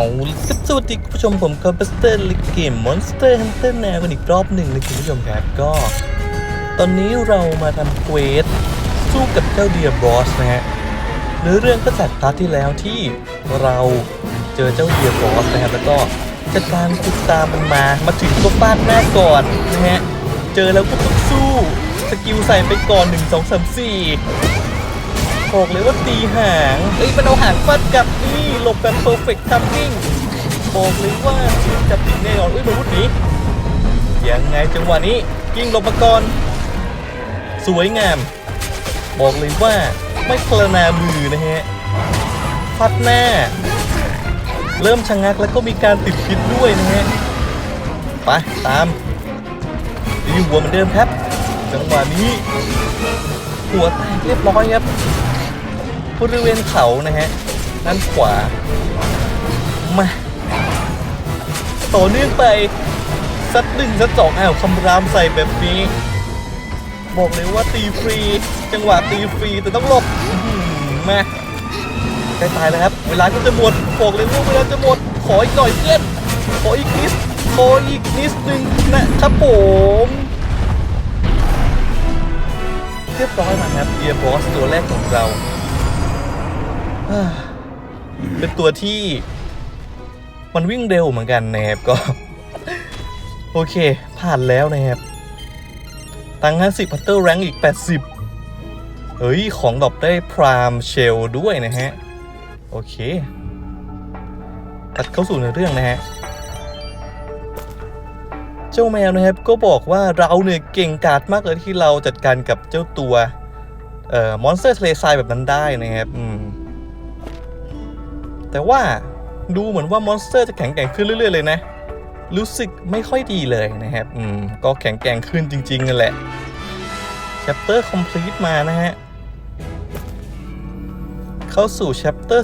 เอาครับสวัสดีคุณผู้ชมผมคอมพิวเตอร์ลิเกมมอนสเตอร์ฮันเตอร์แนวกันอีกรอบหนึ่งนะคุณผู้ชมครับก็ ตอนนี้เรามาทำเควสสู้กับเจ้าเดียบอสนะฮะเนื้อเรื่องก็จากพาร์ทที่แล้วที่เราเจอเจ้าเดียบอสนะครับแล้วก็จัดการติดตามมันมามาถึงก็ฟาดหน้าก่อนนะฮะเจอแล้วก็ต้องสู้สกิลใส่ไปก่อน 1 2 3 4 บอกเลยว่าตีหางเอ้ยมันเอาหางฟาดกลับนี่หลบแบบ perfect timing บอกเลยว่าจะติดแน่นอนเอ้ยมันรุดหนียังไงจังหวะนี้กิ้งลบมาก่อนสวยงาม บอกเลยว่าไม่พลนามือนะฮะฟัดหน้า เริ่มชะงักแล้วก็มีการติดพิษด้วยนะฮะไปตามตีหัวเหมือนเดิมครับ จังหวะนี้ หัวแตกเรียบร้อยครับ บริเวณเขานะฮะด้านขวา มา ต่อเนื่องไปสัดหนึ่งสัดสองอ้าวคำรามใส่แบบนี้ บอกเลยว่าตีฟรี จังหวะตีฟรีแต่ต้องหลบมาใกล้ตายแล้วครับ เวลาก็จะหมดบอกเลยว่าเวลาจะหมด ขออีกหน่อยเพื่อนขออีกนิดขออีกนิดนึงนะครับผมเรียบร้อยมาครับเดียบอสตัวแรกของเรา เป็นตัวที่ มันวิ่งเร็วเหมือนกันนะครับก็ โอเค ผ่านแล้วนะครับ ตังค์50พัตเตอร์แรงอีก 80 เฮ้ย ของดรอปได้พรามเชลด้วยนะฮะ โอเค ตัดเข้าสู่ในเรื่องนะฮะเจ้าแมวนะครับก็บอกว่าเราเนี่ยเก่งกาจมากเลยที่เราจัดการกับเจ้าตัวเอ่อมอนสเตอร์ทะเลทรายแบบนั้นได้นะครับอืม แต่ว่าดูเหมือนว่ามอนสเตอร์จะแข็งแกร่งขึ้นเรื่อยๆเลยนะ รู้สึกไม่ค่อยดีเลยนะครับ อืม ก็แข็งแกร่งขึ้นจริงๆนั่นแหละ chapter complete มานะฮะ เข้าสู่ chapter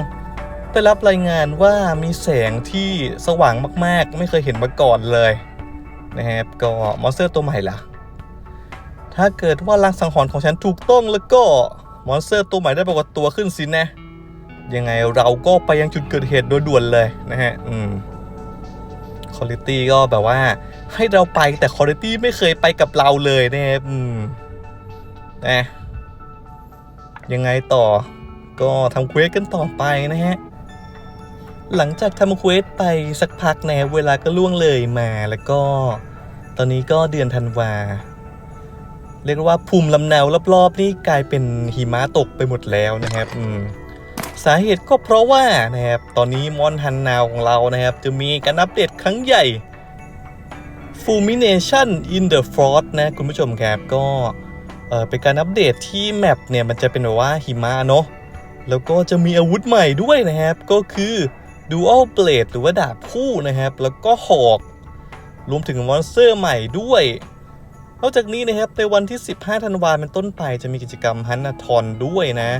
12 ได้รับรายงานว่ามีแสงที่สว่างมากๆ ไม่เคยเห็นมาก่อนเลยนะครับ ก็มอนสเตอร์ตัวใหม่ล่ะ ถ้าเกิดว่าลางสังหรณ์ของฉันถูกต้องแล้วก็มอนสเตอร์ตัวใหม่ได้ปรากฏตัวขึ้นสินะ ยังไงเราก็ไปยังจุดเกิดเหตุโดยด่วนเลยนะฮะ อืมคุณภาพก็แบบว่า ให้เราไปแต่คุณภาพไม่เคยไปกับเราเลยนะครับอืมนะยังไงต่อ ก็ทำเควสกันต่อไปนะฮะ หลังจากทำเควสไปสักพักแนเวลาก็ล่วงเลยมาแล้วก็ ตอนนี้ก็เดือนธันวาเรียกว่าภูมิลำเนารอบๆนี่กลายเป็นหิมะตกไปหมดแล้วนะครับ อืม สาเหตุก็เพราะว่านะครับตอนนี้มอนฮันนาวของเรานะครับ จะมีการอัปเดตครั้งใหญ่ Fulmination in the Frost นะคุณผู้ชมครับก็เออเป็นการอัปเดตที่แมปเนี่ยมันจะเป็นแบบว่าหิมะเนาะแล้วก็จะมีอาวุธใหม่ด้วยนะครับ ก็คือ Dual Blade หรือว่าดาบคู่นะครับ แล้วก็หอก รวมถึงมอนสเตอร์ใหม่ด้วยนอกจากนี้นะครับในวันที่ 15 ธันวาคมเป็นต้นไปจะมีกิจกรรมฮันนาทอนด้วยนะ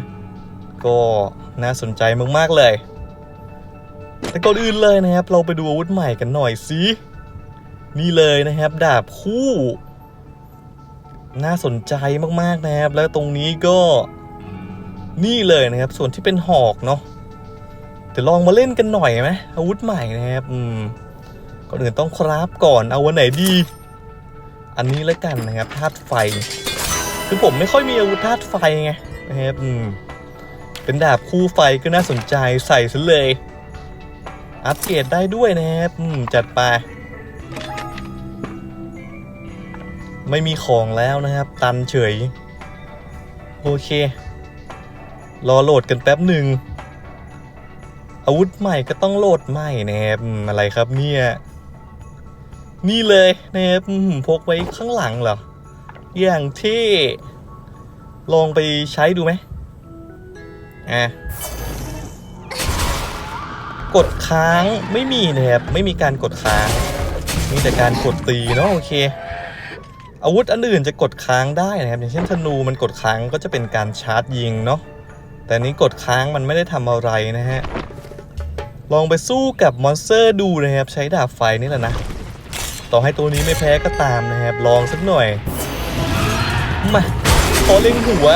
ก็น่าสนใจมากๆเลย แต่ก่อนอื่นเลยนะครับ เราไปดูอาวุธใหม่กันหน่อยสินี่เลยนะครับ ดาบคู่ น่าสนใจมากๆนะครับ แล้วตรงนี้ก็นี่เลยนะครับ ส่วนที่เป็นหอกเนาะเดี๋ยวลองมาเล่นกันหน่อยไหมอาวุธใหม่นะครับ อืมก่อนอื่นต้องคราฟก่อนเอาวันไหนดี อันนี้แล้วกันนะครับธาตุไฟ คือผมไม่ค่อยมีอาวุธธาตุไฟไงนะครับอืม เป็นดาบคู่ไฟก็น่าสนใจใส่ซะเลย อัปเกรดได้ด้วยนะครับจัดไป ไม่มีของแล้วนะครับ ตันเฉย โอเค รอโหลดกันแป๊บหนึ่ง อาวุธใหม่ก็ต้องโหลดใหม่นะครับอะไรครับเนี่ยนี่เลยนะครับพกไว้ข้างหลังเหรอ อย่างเท่ลองไปใช้ดูไหม อะกดค้างไม่มีนะครับ ไม่มีการกดค้าง มีแต่การกดตีเนาะโอเค อาวุธอันอื่นจะกดค้างได้นะครับ อย่างเช่นธนูมันกดค้างก็จะเป็นการชาร์จยิงเนาะแต่นนี้กดค้างมันไม่ได้ทำอะไรนะฮะลองไปสู้กับมอนสเตอร์ดูนะครับ ใช้ดาบไฟนี่แหละนะ ต่อให้ตัวนี้ไม่แพ้ก็ตามนะครับ ลองสักหน่อยมาขอเล็งหัว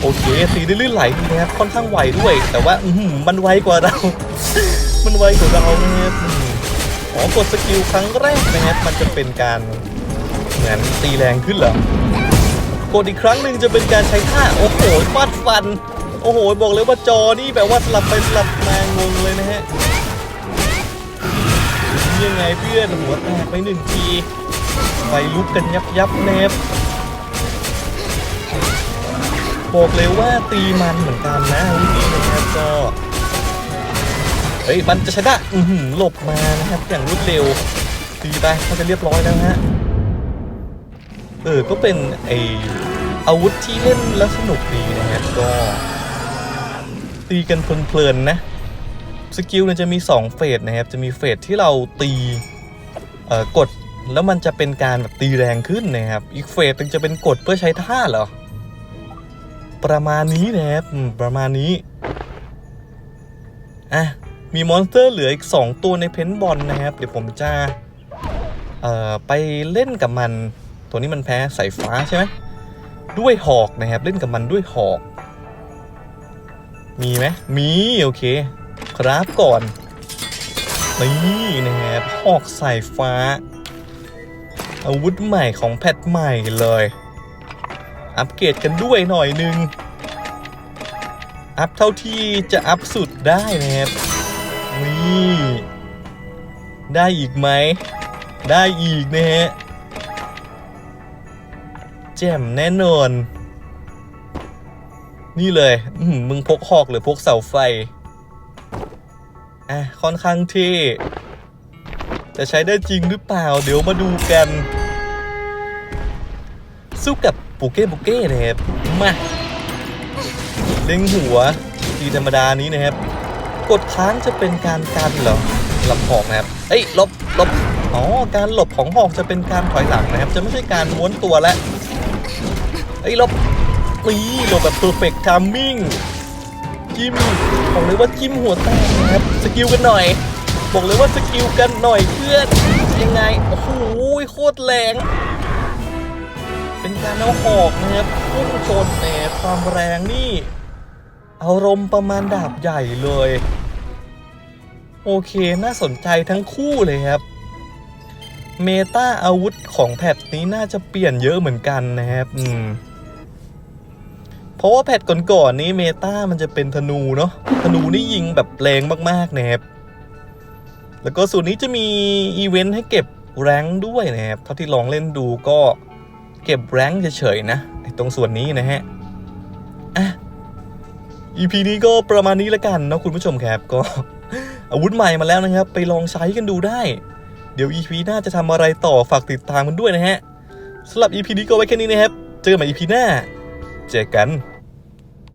โอเคตีได้ลื่นไหลนะครับค่อนข้างไวด้วย แต่ว่าอืมันไวกว่าเรา มันไวกว่าเรานะครับอ๋อกดสกิลครั้งแรกนะครับมันจะเป็นการเหมือนตีแรงขึ้นเหรอกดอีกครั้งหนึ่งจะเป็นการใช้ท่าโอ้โหฟาดฟัน โอ้โห บอกเลยว่าจอนี่แบบว่าสลับไปสลับมางงเลยนะฮะยังไงเพื่อนหัวแตกไปหนึ่งทีไฟลุกกันยับยับๆแนบ บอกเลยว่าตีมันเหมือนกันนะวิธีนะครับก็เฮ้ยมันจะชนะอือหือหลบมานะครับ อย่างรวดเร็วตีไปเขาจะเรียบร้อยแล้วฮะเออก็เป็นไออาวุธที่เล่นแล้วสนุกดีนะครับก็ ตีกันเพลินๆนะสกิลเนี่ยจะมี 2 เฟสนะครับ จะมีเฟสที่เราตีเอ่อกดแล้วมันจะเป็นการแบบตีแรงขึ้นนะครับ อีกเฟสหนึงจะเป็นกดเพื่อใช้ท่าเหรอ ประมาณนี้นะครับประมาณนี้อะมีมอนสเตอร์เหลืออีก 2 ตัวในเพนบอลนะครับ เดี๋ยวผมจะเอ่อไปเล่นกับมัน ตัวนี้มันแพ้สายฟ้าใช่ไหมด้วยหอกนะครับ เล่นกับมันด้วยหอก มีไหมมีโอเค ครับก่อนนี่นะครับหอกสายฟ้า อาวุธใหม่ของแพทใหม่เลย อัปเกรดกันด้วยหน่อยนึง อัพเท่าที่จะอัพสุดได้นะครับนี่ได้อีกไหม ได้อีกนะฮะแจ่มแน่นอน นี่เลยมึงพกหอกหรือพกเสาไฟ อะ ค่อนข้างเท่จะใช้ได้จริงหรือเปล่า เดี๋ยวมาดูกัน สู้กับ ปุเก้ปุเก้นะครับมาเล็งหัวทีธรรมดานี้นะครับ กดค้างจะเป็นการกันเหรอหลบหอกนะครับเอ้ยลบลบอ๋อการหลบของหอกจะเป็นการถอยหลังนะครับ จะไม่ใช่การม้วนตัวแล้วเอ้ยลบนี่หลบแบบ perfect timing จิ้มบอกเลยว่าจิ้มหัวแตกนะครับสกิลกันหน่อย บอกเลยว่าสกิลกันหน่อยเพื่อนยังไงโอ้โหโคตรแรง การเอาหอกนะครับพุ่งชนแต่ความแรงนี่ อารมณ์ประมาณดาบใหญ่เลย โอเคน่าสนใจทั้งคู่เลยครับ เมตาอาวุธของแพทนี้น่าจะเปลี่ยนเยอะเหมือนกันนะครับอืมเพราะว่าแพทก่อนๆนี้เมตามันจะเป็นธนูเนาะธนูนี่ยิงแบบแรงมากๆนะครับแล้วก็ส่วนนี้จะมีอีเวนต์ให้เก็บแรงด้วยนะครับ เท่าที่ลองเล่นดูก็ เก็บแรงค์เฉยๆนะตรงส่วนนี้นะฮะอะ EP นี้ก็ประมาณนี้ละกันเนาะคุณผู้ชมครับก็อาวุธใหม่มาแล้วนะครับ ไปลองใช้กันดูได้ เดี๋ยว EP หน้าจะทำอะไรต่อฝากติดตามกันด้วยนะฮะสำหรับ EP นี้ก็ไว้แค่นี้นะครับ เจอกันใหม่ EP หน้า เจอกัน